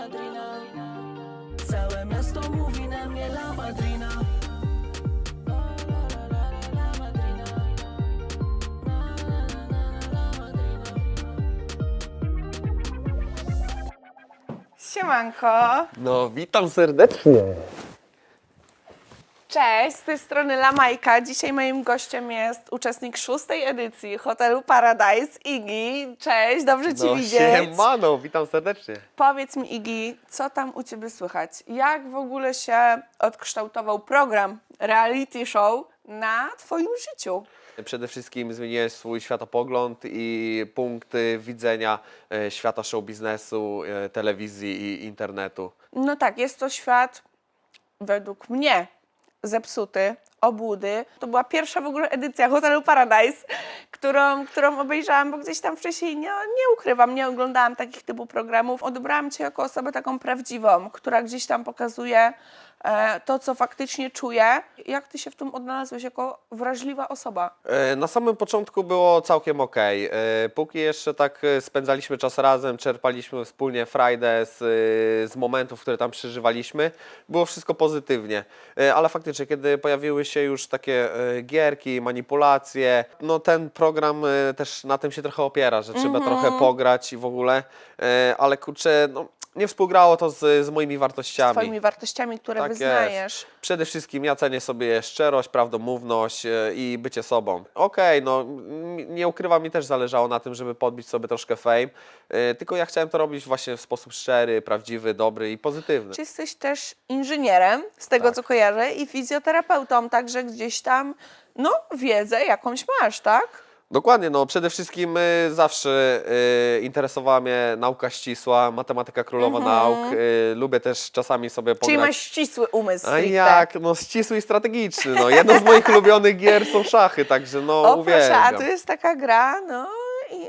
madrina. Całe miasto mówi na mnie la madrina. Siemanko. No, witam serdecznie. Cześć, z tej strony Lamajka. Dzisiaj moim gościem jest uczestnik szóstej edycji hotelu Paradise, Igi. Cześć, dobrze Ci No, widzieć. siemano, witam serdecznie. Powiedz mi, Igi, co tam u Ciebie słychać? Jak w ogóle się odkształtował program reality show na Twoim życiu? Przede wszystkim zmieniłeś swój światopogląd i punkty widzenia e, świata show biznesu, e, telewizji i internetu. No tak, jest to świat według mnie zepsuty, obłudy. To była pierwsza w ogóle edycja Hotelu Paradise, którą, którą obejrzałam, bo gdzieś tam wcześniej nie, nie ukrywam, nie oglądałam takich typu programów. Odebrałam Cię jako osobę taką prawdziwą, która gdzieś tam pokazuje e, to, co faktycznie czuje. Jak Ty się w tym odnalazłeś jako wrażliwa osoba? E, Na samym początku było całkiem ok. Póki jeszcze tak e, spędzaliśmy czas razem, czerpaliśmy wspólnie frajdę z, e, z momentów, które tam przeżywaliśmy, było wszystko pozytywnie. E, Ale faktycznie, kiedy pojawiły się już takie e, gierki, manipulacje, no ten program e, też na tym się trochę opiera, że trzeba trochę pograć i w ogóle, E, ale kurczę, no, nie współgrało to z, z moimi wartościami. Twoimi wartościami, które Tak wyznajesz. Jest. Przede wszystkim ja cenię sobie szczerość, prawdomówność e, i bycie sobą. Okej, no m- nie ukrywam, mi też zależało na tym, żeby podbić sobie troszkę fame, e, tylko ja chciałem to robić właśnie w sposób szczery, prawdziwy, dobry i pozytywny. Czy jesteś też inżynierem, z tego Tak. co kojarzę, i fizjoterapeutą, także gdzieś tam, no, wiedzę jakąś masz, tak? Dokładnie, no przede wszystkim y, zawsze y, interesowała mnie nauka ścisła, matematyka królowa nauk. Y, lubię też czasami sobie. Mhm. Czyli masz ścisły umysł. A stricte. jak? No ścisły i strategiczny. No. Jedno z moich ulubionych gier są szachy, także no O proszę, a uwielbiam. tu jest taka gra, no,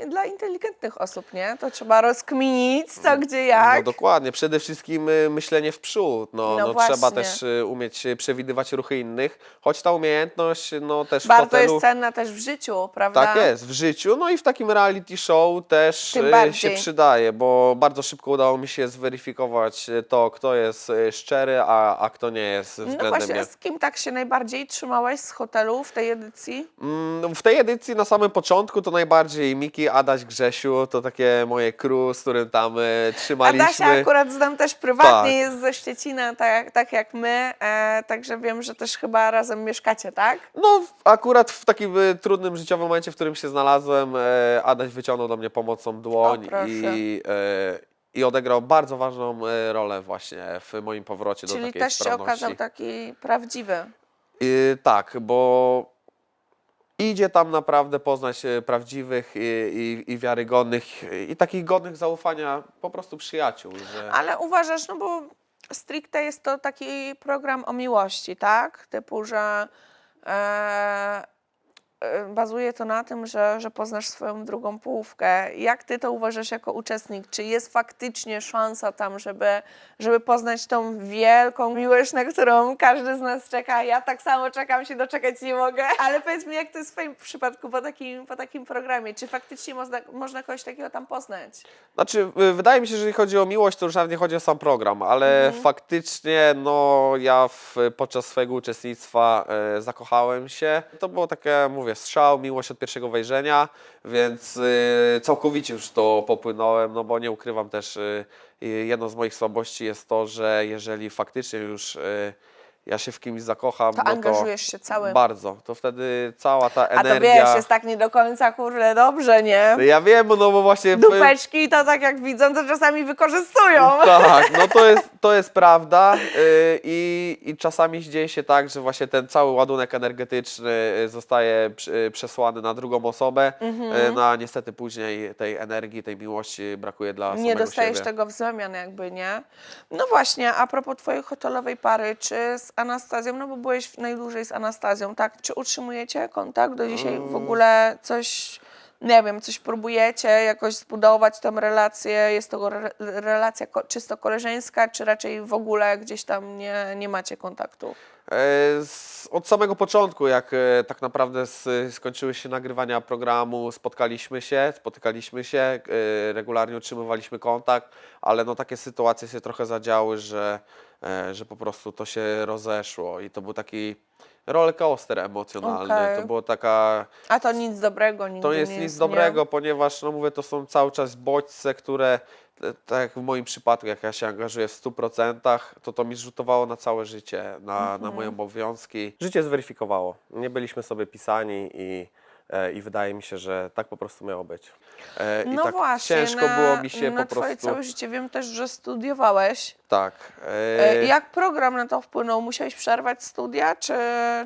dla inteligentnych osób, nie? To trzeba rozkminić, co, gdzie, jak. No dokładnie, przede wszystkim y, myślenie w przód. No, No no, trzeba też y, umieć przewidywać ruchy innych, choć ta umiejętność no też w Bardzo hotelu... jest cenna też w życiu, prawda? Tak jest, w życiu, no i w takim reality show też y, się przydaje, bo bardzo szybko udało mi się zweryfikować to, kto jest szczery, a, a kto nie jest No względem właśnie, mnie. z kim tak się najbardziej trzymałeś z hotelu w tej edycji? Mm, W tej edycji na samym początku to najbardziej Miki, Adaś, Grzesiu, to takie moje crew, z którym tam y, trzymaliśmy. Adasia akurat znam też prywatnie, Tak. jest ze Szczecina, tak, tak jak my, e, także wiem, że też chyba razem mieszkacie, tak? No, w- akurat w takim y, trudnym życiowym momencie, w którym się znalazłem, e, Adaś wyciągnął do mnie pomocą dłoń O, proszę. i, e, i odegrał bardzo ważną e, rolę właśnie w moim powrocie do Czyli takiej też się sprawności. okazał taki prawdziwy. Y, tak, bo idzie tam naprawdę poznać e, prawdziwych i, i, i wiarygodnych i takich godnych zaufania po prostu przyjaciół. Że... Ale uważasz, no bo stricte jest to taki program o miłości, tak? Typu, że e, bazuje to na tym, że, że poznasz swoją drugą połówkę. Jak ty to uważasz jako uczestnik? Czy jest faktycznie szansa tam, żeby, żeby poznać tą wielką miłość, na którą każdy z nas czeka? Ja tak samo czekam, się doczekać nie mogę. Ale powiedz mi, jak to jest w twoim przypadku po takim, po takim programie? Czy faktycznie można, można kogoś takiego tam poznać? Znaczy, y, wydaje mi się, że jeżeli chodzi o miłość, to już nawet nie chodzi o sam program, ale Mhm. faktycznie, no, ja w, podczas swojego uczestnictwa e, zakochałem się. To było takie, mówię, strzał, miłość od pierwszego wejrzenia, więc e, całkowicie już to popłynąłem, no bo nie ukrywam też, e, jedną z moich słabości jest to, że jeżeli faktycznie już e, ja się w kimś zakocham, To no angażujesz się cały. Bardzo, to wtedy cała ta A energia... to wiesz, jest tak nie do końca, kurde, dobrze, nie? Ja wiem, no bo właśnie... Dupeczki to tak jak widzą, to czasami wykorzystują. Tak, no to jest, to jest prawda yy, i, i czasami dzieje się tak, że właśnie ten cały ładunek energetyczny y, zostaje y, przesłany na drugą osobę, Mhm. y, no a niestety później tej energii, tej miłości brakuje dla Nie dostajesz siebie. tego w zamian jakby, nie? No właśnie, a propos twojej hotelowej pary, czy z Anastazją, no bo byłeś najdłużej z Anastazją, tak? Czy utrzymujecie kontakt do dzisiaj? Mm. W ogóle coś nie wiem, coś próbujecie jakoś zbudować tą relację, jest to re, relacja ko, czysto koleżeńska, czy raczej w ogóle gdzieś tam nie, nie macie kontaktu? E, z, od samego początku, jak e, tak naprawdę s, skończyły się nagrywania programu, spotkaliśmy się, spotykaliśmy się, e, regularnie utrzymywaliśmy kontakt, ale no takie sytuacje się trochę zadziały, że, że po prostu to się rozeszło i to był taki rollercoaster emocjonalny. Okej. To było taka A to nic dobrego, nigdy To jest nie nic dobrego, ponieważ, no mówię, to są cały czas bodźce, które, e, tak jak w moim przypadku, jak ja się angażuję w 100%, to to mi rzutowało na całe życie, na, na moje obowiązki. Życie zweryfikowało. Nie byliśmy sobie pisani i, e, i wydaje mi się, że tak po prostu miało być. E, I No tak właśnie, ciężko na, było mi się na po twoje prostu... całe życie wiem też, że studiowałeś. Tak. E, e, Jak program na to wpłynął? Musiałeś przerwać studia, czy,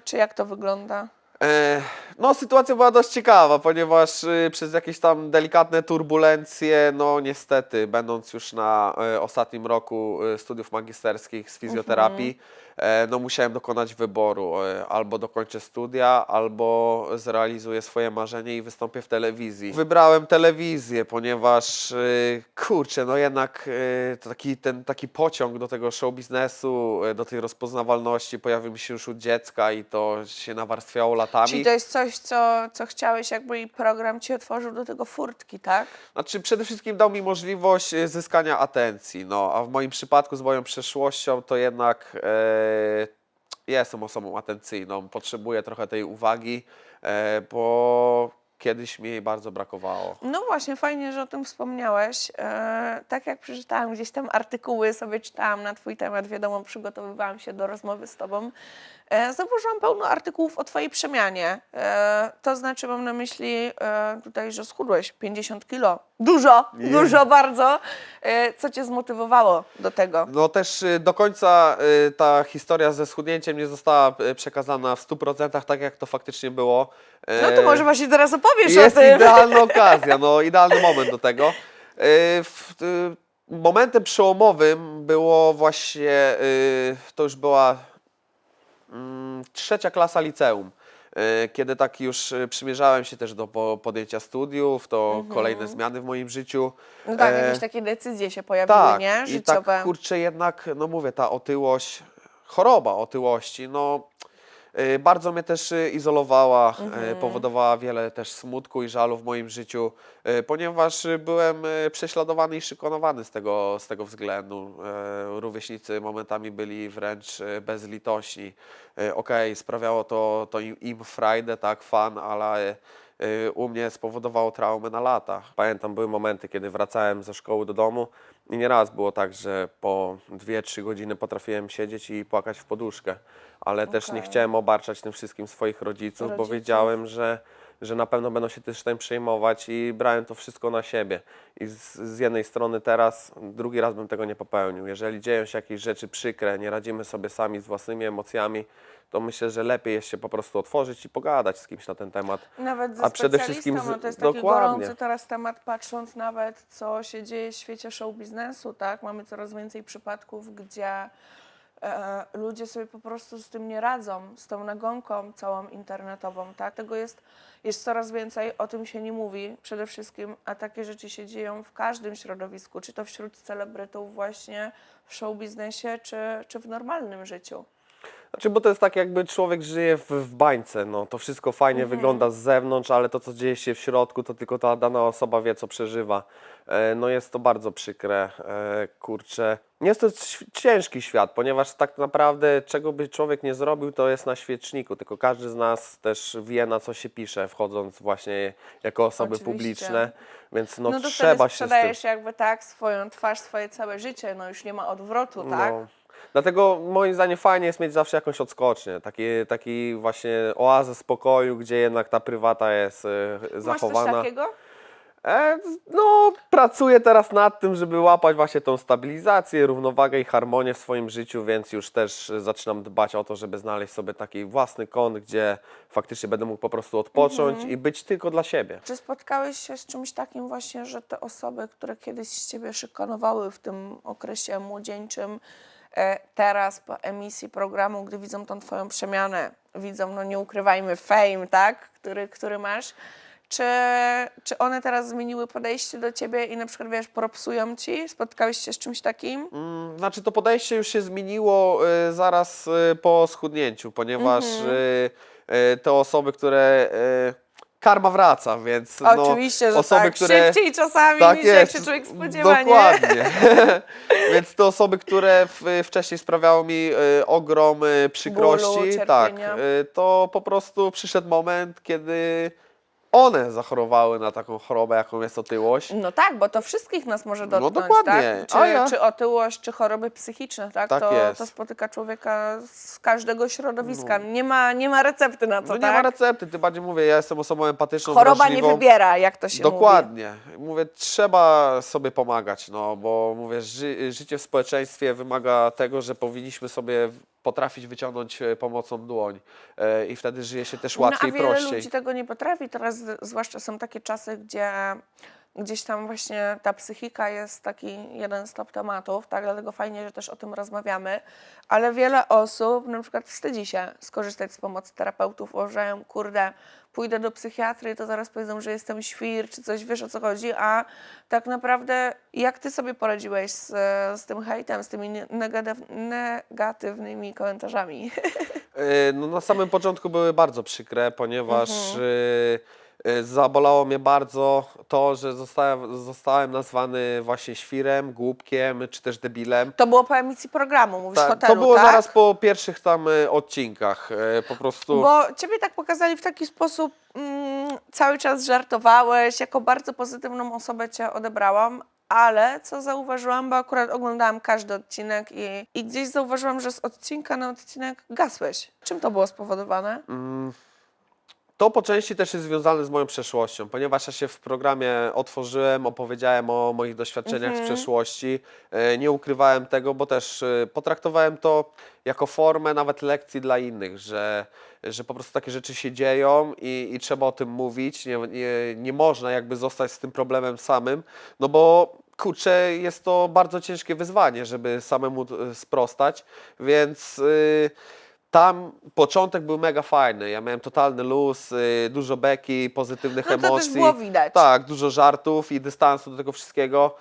czy jak to wygląda? E, No, sytuacja była dość ciekawa, ponieważ y, przez jakieś tam delikatne turbulencje, no niestety, będąc już na e, ostatnim roku e, studiów magisterskich z fizjoterapii, e, no musiałem dokonać wyboru. e, Albo dokończę studia, albo zrealizuję swoje marzenie i wystąpię w telewizji. Wybrałem telewizję, ponieważ y, kurczę, no jednak y, taki, ten taki pociąg do tego show biznesu, y, do tej rozpoznawalności pojawił mi się już od dziecka i to się nawarstwiało latami. Czyli to jest coś, co, co chciałeś, jakby i program ci otworzył do tego furtki, tak? Znaczy przede wszystkim dał mi możliwość e, zyskania atencji, no a w moim przypadku z moją przeszłością to jednak e, jestem osobą atencyjną, potrzebuję trochę tej uwagi, e, bo kiedyś mi jej bardzo brakowało. No właśnie, fajnie, że o tym wspomniałeś. E, tak jak przeczytałam gdzieś tam artykuły, sobie czytałam na Twój temat, wiadomo, przygotowywałam się do rozmowy z Tobą. E, zauważyłam pełno artykułów o Twojej przemianie. E, to znaczy, mam na myśli e, tutaj, że schudłeś 50 kilo. Dużo, Nie. dużo bardzo. Co Cię zmotywowało do tego? No też do końca ta historia ze schudnięciem nie została przekazana w 100% tak jak to faktycznie było. No to może właśnie teraz opowiesz Jest o tym. idealna okazja, no idealny moment do tego. Momentem przełomowym było właśnie, to już była trzecia klasa liceum, y, kiedy tak już y, przymierzałem się też do po- podjęcia studiów, to kolejne zmiany w moim życiu. No tak, E, jakieś takie decyzje się pojawiły, tak, nie? i Życiowe. tak kurczę jednak, no mówię, ta otyłość, choroba otyłości, no bardzo mnie też y, izolowała, y, Mhm. powodowała wiele też smutku i żalu w moim życiu, y, ponieważ y, byłem y, prześladowany i szykanowany z tego, z tego względu. Y, Rówieśnicy momentami byli wręcz y, bezlitośni. Y, Okej, sprawiało to, to im, im frajdę, tak, fan, ale y, u mnie spowodowało traumę na lata. Pamiętam, były momenty, kiedy wracałem ze szkoły do domu i nieraz było tak, że po 2-3 godziny potrafiłem siedzieć i płakać w poduszkę, ale też nie Okej. chciałem obarczać tym wszystkim swoich rodziców, bo Rodziców. wiedziałem, że, że na pewno będą się też tym przejmować i brałem to wszystko na siebie. I z, z jednej strony teraz, drugi raz bym tego nie popełnił. Jeżeli dzieją się jakieś rzeczy przykre, nie radzimy sobie sami z własnymi emocjami, to myślę, że lepiej jest się po prostu otworzyć i pogadać z kimś na ten temat. Nawet ze A przede wszystkim z- no to jest taki dokładnie. gorący teraz temat, patrząc nawet, co się dzieje w świecie show biznesu, tak? Mamy coraz więcej przypadków, gdzie e, ludzie sobie po prostu z tym nie radzą, z tą nagonką całą internetową, tak? Tego jest, jest coraz więcej, o tym się nie mówi przede wszystkim, a takie rzeczy się dzieją w każdym środowisku, czy to wśród celebrytów właśnie w show biznesie, czy, czy w normalnym życiu. Znaczy, bo to jest tak, jakby człowiek żyje w, w bańce. No, to wszystko fajnie Mhm. wygląda z zewnątrz, ale to, co dzieje się w środku, to tylko ta dana osoba wie, co przeżywa. E, no, jest to bardzo przykre. E, kurczę. Jest to ciężki świat, ponieważ tak naprawdę, czego by człowiek nie zrobił, to jest na świeczniku. Tylko każdy z nas też wie, na co się pisze, wchodząc właśnie jako osoby Oczywiście. publiczne. Więc no, No, to trzeba się z tym jakby tak swoją twarz, swoje całe życie, no już nie ma odwrotu, tak? No. Dlatego moim zdaniem fajnie jest mieć zawsze jakąś odskocznię, taki, taki właśnie oazę spokoju, gdzie jednak ta prywata jest Masz coś zachowana. takiego? E, no, pracuję teraz nad tym, żeby łapać właśnie tą stabilizację, równowagę i harmonię w swoim życiu, więc już też zaczynam dbać o to, żeby znaleźć sobie taki własny kąt, gdzie faktycznie będę mógł po prostu odpocząć Mhm. i być tylko dla siebie. Czy spotkałeś się z czymś takim właśnie, że te osoby, które kiedyś z ciebie szykanowały w tym okresie młodzieńczym, e, teraz po emisji programu, gdy widzą tą twoją przemianę, widzą, no nie ukrywajmy, fame, tak, który, który masz, czy, czy one teraz zmieniły podejście do ciebie i na przykład, wiesz, propsują ci? Spotkałeś się z czymś takim? Mm, Znaczy to podejście już się zmieniło y, zaraz y, po schudnięciu, ponieważ Mhm. y, y, te osoby, które y, karma wraca, więc no, Oczywiście, że osoby, tak. które Szybciej czasami tak niż jak się człowiek spodziewa, nie? dokładnie. więc te osoby, które w, wcześniej sprawiały mi y, ogrom y, przykrości, tak, cierpienia. y, to po prostu przyszedł moment, kiedy one zachorowały na taką chorobę, jaką jest otyłość. No tak, bo to wszystkich nas może No dotknąć, dokładnie. tak? Czy, A ja- czy otyłość, czy choroby psychiczne, tak? Tak to, jest. to spotyka człowieka z każdego środowiska. Nie, ma, nie ma recepty na to, No nie tak? ma recepty, tym bardziej mówię, ja jestem osobą empatyczną, Choroba nie wrażliwą. wybiera, jak to się Dokładnie. Mówię, trzeba sobie pomagać, no bo mówię, ży, życie w społeczeństwie wymaga tego, że powinniśmy sobie potrafić wyciągnąć e, pomocą dłoń e, i wtedy żyje się też łatwiej, no, a wiele prościej. ludzi tego nie potrafi. Teraz zwłaszcza są takie czasy, gdzie gdzieś tam właśnie ta psychika jest taki jeden z top tematów, tak? Dlatego fajnie, że też o tym rozmawiamy. Ale wiele osób na przykład wstydzi się skorzystać z pomocy terapeutów, uważają, kurde, pójdę do psychiatry, to zaraz powiedzą, że jestem świr, czy coś, wiesz o co chodzi, a tak naprawdę jak ty sobie poradziłeś z, z tym hejtem, z tymi negatywnymi komentarzami? E, No, na samym początku były bardzo przykre, ponieważ Mhm. E, zabolało mnie bardzo to, że zostałem, zostałem nazwany właśnie świrem, głupkiem czy też debilem. To było po emisji programu, mówisz Tak, hotelu, to było tak? zaraz po pierwszych tam e, odcinkach. e, Po prostu. Bo ciebie tak pokazali w taki sposób, mm, cały czas żartowałeś, jako bardzo pozytywną osobę cię odebrałam, ale co zauważyłam, bo akurat oglądałam każdy odcinek i, i gdzieś zauważyłam, że z odcinka na odcinek gasłeś. Czym to było spowodowane? Mm, To po części też jest związane z moją przeszłością, ponieważ ja się w programie otworzyłem, opowiedziałem o moich doświadczeniach z przeszłości. E, Nie ukrywałem tego, bo też e, potraktowałem to jako formę nawet lekcji dla innych, że, że po prostu takie rzeczy się dzieją i, i trzeba o tym mówić. Nie, nie, nie można jakby zostać z tym problemem samym, no bo kurczę, jest to bardzo ciężkie wyzwanie, żeby samemu e, sprostać, więc. y, tam początek był mega fajny. Ja miałem totalny luz, y, dużo beki, pozytywnych No to emocji. też było widać. Tak, dużo żartów i dystansu do tego wszystkiego.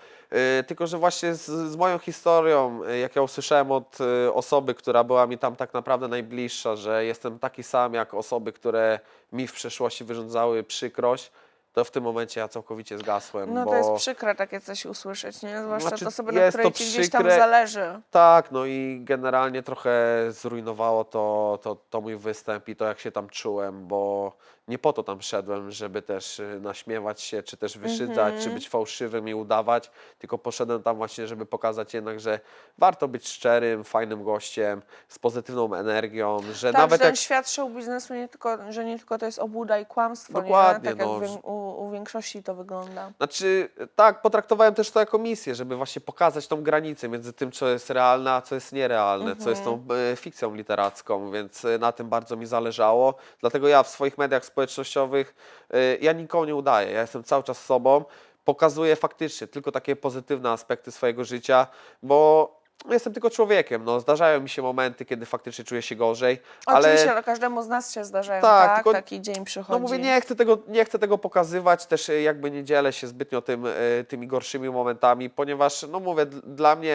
Y, Tylko, że właśnie z, z moją historią, y, jak ja usłyszałem od y, osoby, która była mi tam tak naprawdę najbliższa, że jestem taki sam jak osoby, które mi w przeszłości wyrządzały przykrość, to w tym momencie ja całkowicie zgasłem. No bo... to jest przykre takie coś usłyszeć, nie? Zwłaszcza Znaczy, to sobie, na której ci gdzieś tam zależy. Tak, no i generalnie trochę zrujnowało to, to, to mój występ i to, jak się tam czułem, bo nie po to tam szedłem, żeby też y, naśmiewać się, czy też wyszydzać, czy być fałszywym i udawać, tylko poszedłem tam właśnie, żeby pokazać jednak, że warto być szczerym, fajnym gościem, z pozytywną energią, że Tak, nawet że ten jak... świat show biznesu nie tylko, że nie tylko to jest obłuda i kłamstwo, Dokładnie, nie? Tak no, jak u, u większości to wygląda. Znaczy, tak, potraktowałem też to jako misję, żeby właśnie pokazać tą granicę między tym, co jest realne, a co jest nierealne, co jest tą e, fikcją literacką, więc e, na tym bardzo mi zależało. Dlatego ja w swoich mediach społecznościowych, e, ja nikogo nie udaję, ja jestem cały czas sobą, pokazuję faktycznie tylko takie pozytywne aspekty swojego życia, bo jestem tylko człowiekiem, no, zdarzają mi się momenty, kiedy faktycznie czuję się gorzej, ale... Oczywiście, ale każdemu z nas się zdarzają, Tak, tak? tylko- Taki dzień przychodzi. No mówię, nie chcę tego, nie chcę tego pokazywać, też e, jakby nie dzielę się zbytnio tym, e, tymi gorszymi momentami, ponieważ, no mówię, dla mnie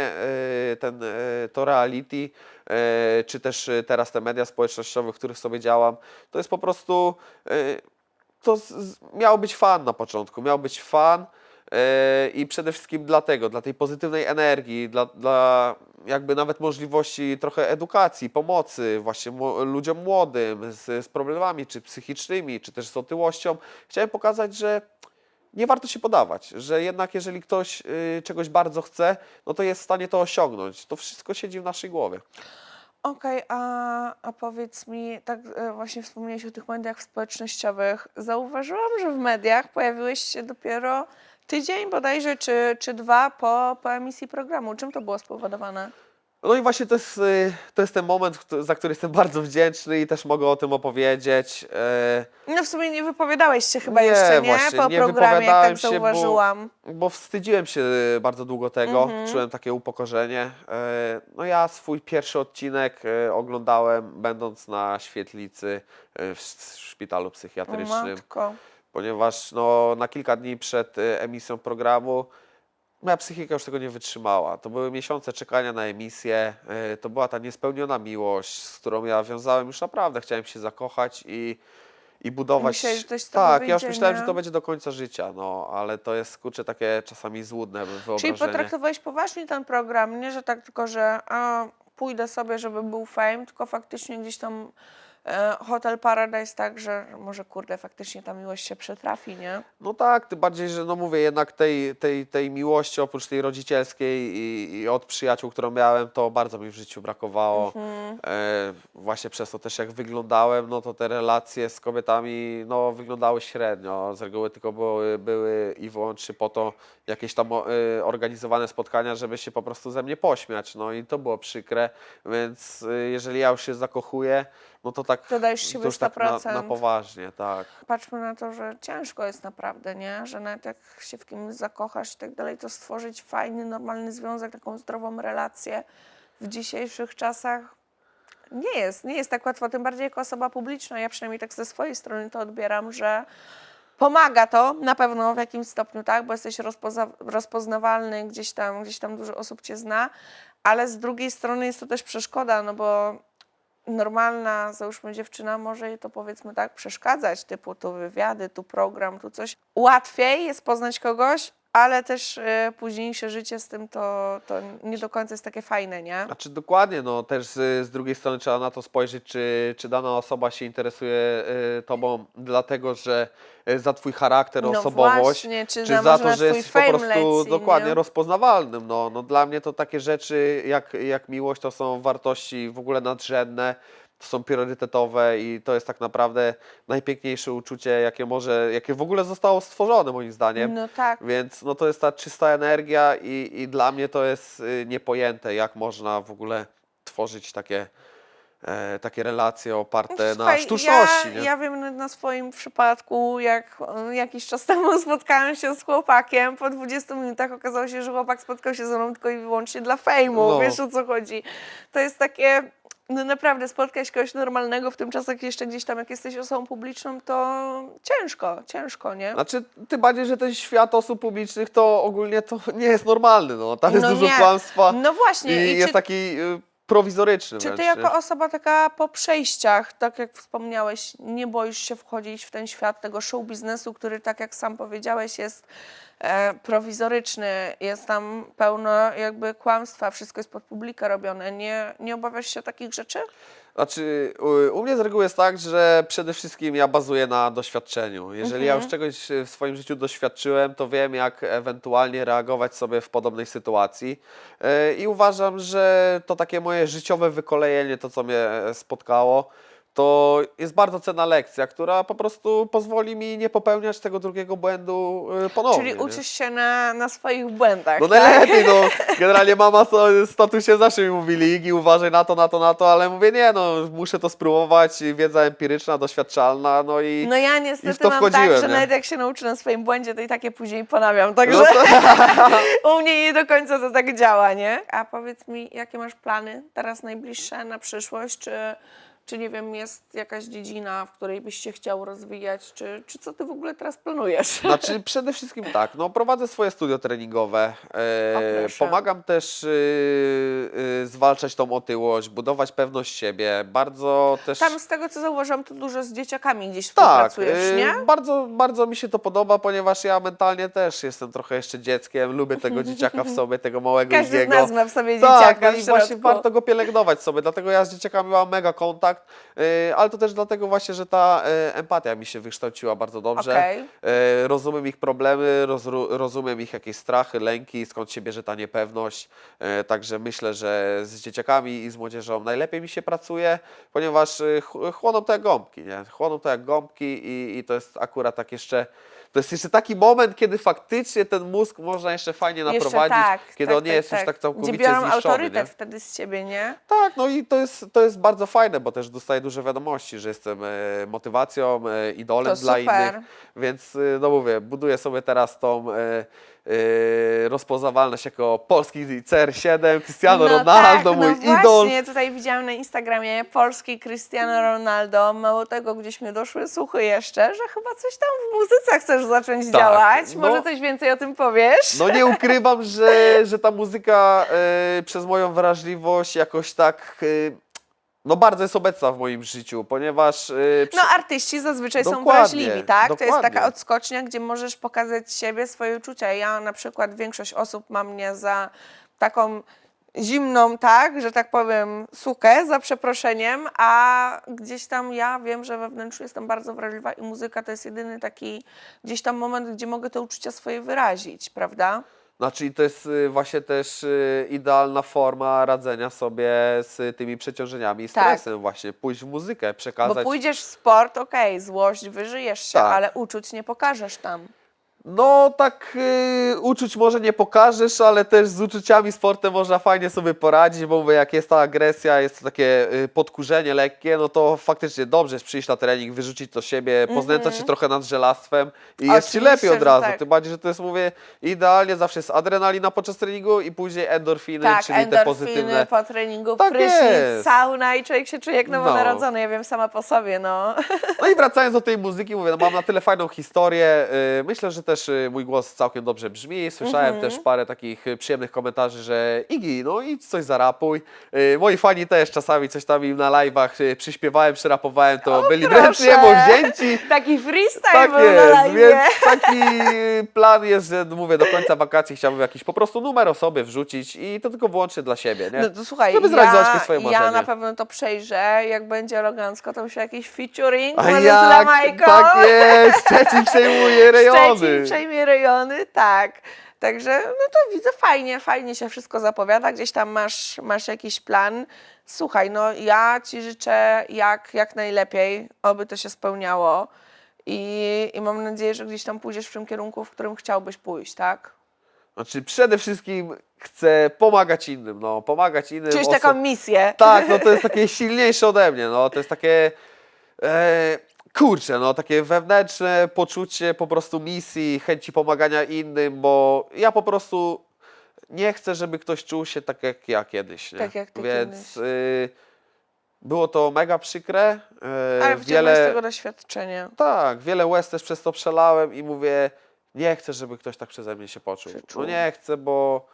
e, ten, to reality, czy też teraz te media społecznościowe, w których sobie działam, to jest po prostu, to z, z, miał być fan na początku, miał być fan i przede wszystkim dlatego, dla tej pozytywnej energii, dla, dla jakby nawet możliwości trochę edukacji, pomocy właśnie ludziom młodym z, z problemami, czy psychicznymi, czy też z otyłością. Chciałem pokazać, że nie warto się podawać, że jednak jeżeli ktoś y, czegoś bardzo chce, no to jest w stanie to osiągnąć. To wszystko siedzi w naszej głowie. Okej, a, a powiedz mi, tak e, właśnie wspomniałeś o tych mediach społecznościowych. Zauważyłam, że w mediach pojawiłeś się dopiero tydzień bodajże, czy, czy dwa po, po emisji programu. Czym to było spowodowane? No i właśnie to jest, y, to jest ten moment, za który jestem bardzo wdzięczny i też mogę o tym opowiedzieć. E, No w sumie nie wypowiadałeś się chyba Nie, jeszcze, nie? właśnie, po nie programie, jak tak się, bo- zauważyłam. Bo wstydziłem się bardzo długo tego, Mhm. czułem takie upokorzenie. No ja swój pierwszy odcinek oglądałem będąc na świetlicy w szpitalu O psychiatrycznym. matko. Ponieważ no, na kilka dni przed y, emisją programu moja psychika już tego nie wytrzymała. To były miesiące czekania na emisję, y, to była ta niespełniona miłość, z którą ja wiązałem już naprawdę, chciałem się zakochać i, i budować... Myślałeś, że coś z tak, ja już wyjdzie, myślałem, nie? że to będzie do końca życia, no, ale to jest, kurczę, takie czasami złudne Czyli wyobrażenie. potraktowałeś poważnie ten program, nie, że tak tylko, że a, pójdę sobie, żeby był fame, tylko faktycznie gdzieś tam Hotel Paradise tak, że może kurde, faktycznie ta miłość się przytrafi, nie? No tak, tym bardziej, że no mówię, jednak tej, tej, tej miłości oprócz tej rodzicielskiej i, i od przyjaciół, którą miałem, to bardzo mi w życiu brakowało. Mhm. E, właśnie przez to też jak wyglądałem, no to te relacje z kobietami no, wyglądały średnio. Z reguły tylko były, były i wyłącznie po to jakieś tam e, organizowane spotkania, żeby się po prostu ze mnie pośmiać. No i to było przykre, więc e, jeżeli ja już się zakochuję, no to tak, To dajesz to siebie już tak na, 100%. na poważnie, tak. Patrzmy na to, że ciężko jest naprawdę, nie? Że nawet jak się w kimś zakochasz i tak dalej, to stworzyć fajny, normalny związek, taką zdrową relację w dzisiejszych czasach nie jest, nie jest tak łatwo, tym bardziej jako osoba publiczna. Ja przynajmniej tak ze swojej strony to odbieram, że pomaga to na pewno w jakimś stopniu, tak? Bo jesteś rozpoznawalny, gdzieś tam, gdzieś tam dużo osób cię zna, ale z drugiej strony jest to też przeszkoda, no bo normalna, załóżmy dziewczyna, może jej to powiedzmy tak przeszkadzać, typu tu wywiady, tu program, tu coś. Łatwiej jest poznać kogoś, ale też y, późniejsze życie z tym to, to nie do końca jest takie fajne, nie? Znaczy dokładnie, no też z, z drugiej strony trzeba na to spojrzeć, czy, czy dana osoba się interesuje y, tobą dlatego, że y, za twój charakter, No osobowość, właśnie, czy za za może to, na że twój jesteś po fame prostu leci, dokładnie nie? rozpoznawalnym. No, no dla mnie to takie rzeczy jak, jak miłość to są wartości w ogóle nadrzędne, to są priorytetowe i to jest tak naprawdę najpiękniejsze uczucie, jakie może, jakie w ogóle zostało stworzone moim zdaniem. No tak. Więc no to jest ta czysta energia i, i dla mnie to jest y, niepojęte, jak można w ogóle tworzyć takie, e, takie relacje oparte na Słuchaj, sztuczności. Ja, nie? ja wiem na- swoim przypadku, jak e, jakiś czas temu spotkałam się z chłopakiem, po 20 minutach okazało się, że chłopak spotkał się ze mną tylko i wyłącznie dla fejmu, No. wiesz o co chodzi. To jest takie, no naprawdę spotkać kogoś normalnego w tym czasach jeszcze gdzieś tam, jak jesteś osobą publiczną, to ciężko, ciężko, nie? Znaczy, tym bardziej, że ten świat osób publicznych to ogólnie to nie jest normalny. No. Tam jest No dużo nie. kłamstwa No właśnie, i, i jest czy- taki y, prowizoryczny Czy ty wręcz, nie? jako osoba taka po przejściach, tak jak wspomniałeś, nie boisz się wchodzić w ten świat tego show biznesu, który tak jak sam powiedziałeś jest e, prowizoryczny, jest tam pełno jakby kłamstwa, wszystko jest pod publikę robione. Nie, nie obawiasz się takich rzeczy? Znaczy, u, u mnie z reguły jest tak, że przede wszystkim ja bazuję na doświadczeniu. Jeżeli ja już Mhm. czegoś e, w swoim życiu doświadczyłem, to wiem, jak ewentualnie reagować sobie w podobnej sytuacji. E, I uważam, że to takie moje życiowe wykolejenie, to co mnie e, spotkało, to jest bardzo cenna lekcja, która po prostu pozwoli mi nie popełniać tego drugiego błędu e, ponownie. Czyli nie? uczysz się na, na swoich błędach, No tak? najlepiej, no. Generalnie mama so- z tatusie zawsze mi mówili, Igi, uważaj na to, na to, na to, ale mówię, nie, no, muszę to spróbować, wiedza empiryczna, doświadczalna, no i... No ja niestety to mam tak, wchodziłem, że nie? nawet jak się nauczę na swoim błędzie, to i tak je później ponawiam, także No u mnie nie do końca to tak działa, nie? A powiedz mi, jakie masz plany teraz najbliższe na przyszłość, czy, czy nie wiem, jest jakaś dziedzina, w której byś się chciał rozwijać, czy, czy co ty w ogóle teraz planujesz? znaczy przede wszystkim tak, no prowadzę swoje studio treningowe, e, pomagam też y, y, zwalczać tą otyłość, budować pewność siebie, bardzo też... Tam z tego, co zauważyłam, to dużo z dzieciakami gdzieś Tak, współpracujesz, y, nie? bardzo, bardzo mi się to podoba, ponieważ ja mentalnie też jestem trochę jeszcze dzieckiem, lubię tego dzieciaka w sobie, tego małego Każdy z nas ma w sobie Tak, dzieciaka no w i właśnie warto go pielęgnować sobie, dlatego ja z dzieciakami mam mega kontakt, y, ale to też dlatego właśnie, że ta y, empatia mi się wykształciła bardzo dobrze. Okej. Y, rozumiem ich problemy, rozumiem ich jakieś strachy, lęki, skąd się bierze ta niepewność. Także myślę, że z dzieciakami i z młodzieżą najlepiej mi się pracuje, ponieważ ch- chłoną to jak gąbki, nie? Chłoną to jak gąbki i, i to jest akurat tak jeszcze. To jest jeszcze taki moment, kiedy faktycznie ten mózg można jeszcze fajnie Jeszcze naprowadzić, tak, kiedy tak, on nie tak, jest już tak. tak całkowicie Gdzie biorą zniszczony. autorytet Nie? wtedy z ciebie, nie? Tak, no i to jest, to jest bardzo fajne, bo też dostaję duże wiadomości, że jestem e, motywacją, e, idolem To dla super. innych, więc e, no mówię, buduję sobie teraz tą, e, yy, rozpoznawalność jako polski CR7, Cristiano no Ronaldo, tak, mój no idol. Właśnie, tutaj widziałam na Instagramie polski Cristiano Ronaldo. Mało tego, gdzieś mi doszły słuchy jeszcze, że chyba coś tam w muzyce chcesz zacząć Tak, działać. no. Może coś więcej o tym powiesz? No nie ukrywam, że, że ta muzyka e, przez moją wrażliwość jakoś tak, e, no bardzo jest obecna w moim życiu, ponieważ... e, przy- No artyści zazwyczaj są Dokładnie, wrażliwi, tak? To jest taka dokładnie. odskocznia, gdzie możesz pokazać siebie, swoje uczucia. Ja na przykład, większość osób ma mnie za taką zimną, tak, że tak powiem, sukę, za przeproszeniem, a gdzieś tam ja wiem, że we wnętrzu jestem bardzo wrażliwa i muzyka to jest jedyny taki gdzieś tam moment, gdzie mogę te uczucia swoje wyrazić, prawda? Znaczy to jest y, właśnie też y, idealna forma radzenia sobie z tymi przeciążeniami i Tak. stresem właśnie, pójść w muzykę, Bo przekazać... pójdziesz w sport, okej, złość, wyżyjesz się, Tak. ale uczuć nie pokażesz tam. No tak y, uczuć może nie pokażesz, ale też z uczuciami sportem można fajnie sobie poradzić, bo mówię, jak jest ta agresja, jest to takie y, podkurzenie lekkie, no to faktycznie dobrze jest przyjść na trening, wyrzucić to siebie, poznęcać się trochę nad żelastwem i jest ci lepiej od że razu. tak. Tym bardziej, że to jest, mówię, idealnie zawsze jest adrenalina podczas treningu i później endorfiny, Tak, czyli te endorfiny pozytywne. po treningu, Tak prysznic, jest. sauna i człowiek się czuje jak No. nowonarodzony, ja wiem sama po sobie, no. No i wracając do tej muzyki, mówię, no mam na tyle fajną historię. y, Myślę, że też y, mój głos całkiem dobrze brzmi. Słyszałem Mhm. też parę takich y, przyjemnych komentarzy, że Igi, no idź coś zarapuj. Y, Moi fani też czasami coś tam im na live'ach przyśpiewałem, przyrapowałem, to byli proszę. wręcz Taki freestyle Tak był na jest, live. więc taki plan jest, że mówię, do końca wakacji chciałbym jakiś po prostu numer osoby wrzucić i to tylko wyłącznie dla siebie, nie? No to słuchaj, Żeby zrealizować ja, swoje ja marzenie. na pewno to przejrzę, jak będzie elegancko, to myślę jakiś featuring, A może z jak, Jamajką. tak jest, Szczecin przejmuje rejony. Szczecin przejmie rejony, tak. Także no to widzę fajnie, fajnie się wszystko zapowiada, gdzieś tam masz, masz jakiś plan. Słuchaj, no ja Ci życzę jak, jak najlepiej, oby to się spełniało i, i mam nadzieję, że gdzieś tam pójdziesz w tym kierunku, w którym chciałbyś pójść, tak? Znaczy przede wszystkim chcę pomagać innym, no, pomagać innym Czyś osobom. taką misję. Tak, no to jest takie silniejsze ode mnie, no, to jest takie, e, kurczę, no, takie wewnętrzne poczucie po prostu misji, chęci pomagania innym, bo ja po prostu nie chcę, żeby ktoś czuł się tak jak ja kiedyś, nie? Tak jak ty Więc y, było to mega przykre, e, Ale wyciągnąć z wiele, tego doświadczenia. tak, wiele łez też przez to przelałem i mówię, nie chcę, żeby ktoś tak przeze mnie się poczuł. Przeczuł. No nie chcę, bo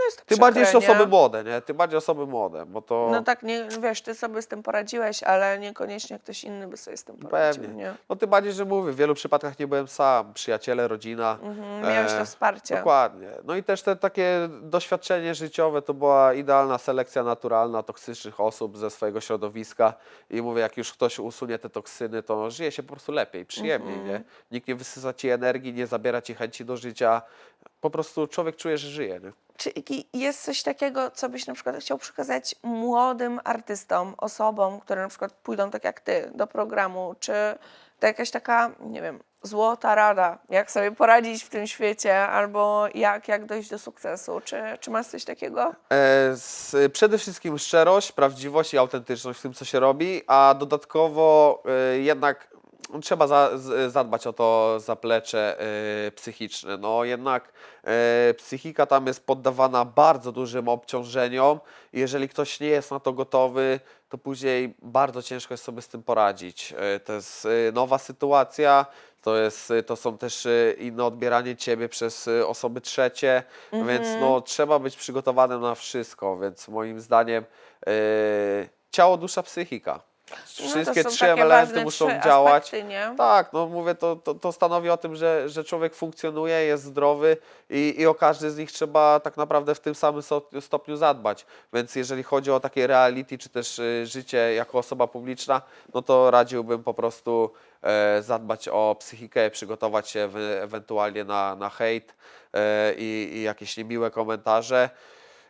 No jest to tym bardziej jeszcze osoby młode, nie? Tym bardziej osoby młode, bo to... No tak, nie, wiesz, ty sobie z tym poradziłeś, ale niekoniecznie ktoś inny by sobie z tym poradził, Pewnie. nie? No tym bardziej, że mówię, w wielu przypadkach nie byłem sam, przyjaciele, rodzina. Mhm, miałeś to e, wsparcie. Dokładnie. No i też te takie doświadczenie życiowe to była idealna selekcja naturalna toksycznych osób ze swojego środowiska i mówię, jak już ktoś usunie te toksyny, to żyje się po prostu lepiej, przyjemniej, Mhm. nie? Nikt nie wysysa ci energii, nie zabiera ci chęci do życia. Po prostu człowiek czuje, że żyje, nie? Czy jest coś takiego, co byś na przykład chciał przekazać młodym artystom, osobom, które na przykład pójdą tak jak ty do programu? Czy to jakaś taka, nie wiem, złota rada, jak sobie poradzić w tym świecie, albo jak, jak dojść do sukcesu? Czy, czy masz coś takiego? E, z, przede wszystkim szczerość, prawdziwość i autentyczność w tym, co się robi, a dodatkowo e, jednak trzeba za, zadbać o to zaplecze e, psychiczne. No jednak e, psychika tam jest poddawana bardzo dużym obciążeniom. Jeżeli ktoś nie jest na to gotowy, to później bardzo ciężko jest sobie z tym poradzić. E, to jest nowa sytuacja. To, jest, to są też inne odbieranie ciebie przez osoby trzecie, więc no, trzeba być przygotowanym na wszystko, więc moim zdaniem e, ciało, dusza, psychika. No Wszystkie są trzy elementy muszą trzy działać. Aspekty, nie? Tak, no mówię, to, to, to stanowi o tym, że, że człowiek funkcjonuje, jest zdrowy i, i o każdy z nich trzeba tak naprawdę w tym samym stopniu zadbać. Więc jeżeli chodzi o takie reality, czy też y, życie jako osoba publiczna, no to radziłbym po prostu e, zadbać o psychikę, przygotować się wy- ewentualnie na, na hejt e, i, i jakieś niemiłe komentarze.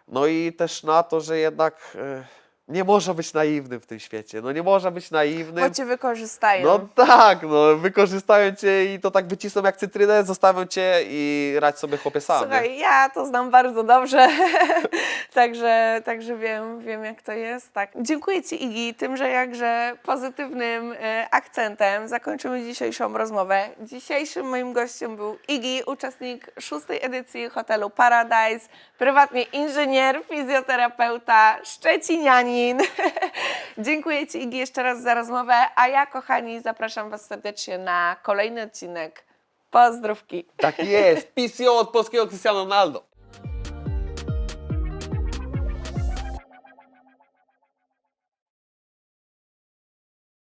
No i też na to, że jednak e, nie można być naiwnym w tym świecie. No nie można być naiwnym. Bo cię wykorzystają. No tak, no wykorzystają cię i to tak wycisną jak cytrynę, zostawią cię i radź sobie chłopie sam. Słuchaj, ja to znam bardzo dobrze, także, także wiem, wiem jak to jest. Tak. Dziękuję Ci Igi, tym, że jakże pozytywnym e, akcentem zakończymy dzisiejszą rozmowę. Dzisiejszym moim gościem był Igi, uczestnik szóstej edycji hotelu Paradise, prywatnie inżynier, fizjoterapeuta, szczecinianin. Dziękuję Ci Igi jeszcze raz za rozmowę, a ja kochani zapraszam Was serdecznie na kolejny odcinek. Pozdrówki. Tak jest, PCO od polskiego Cristiano Ronaldo.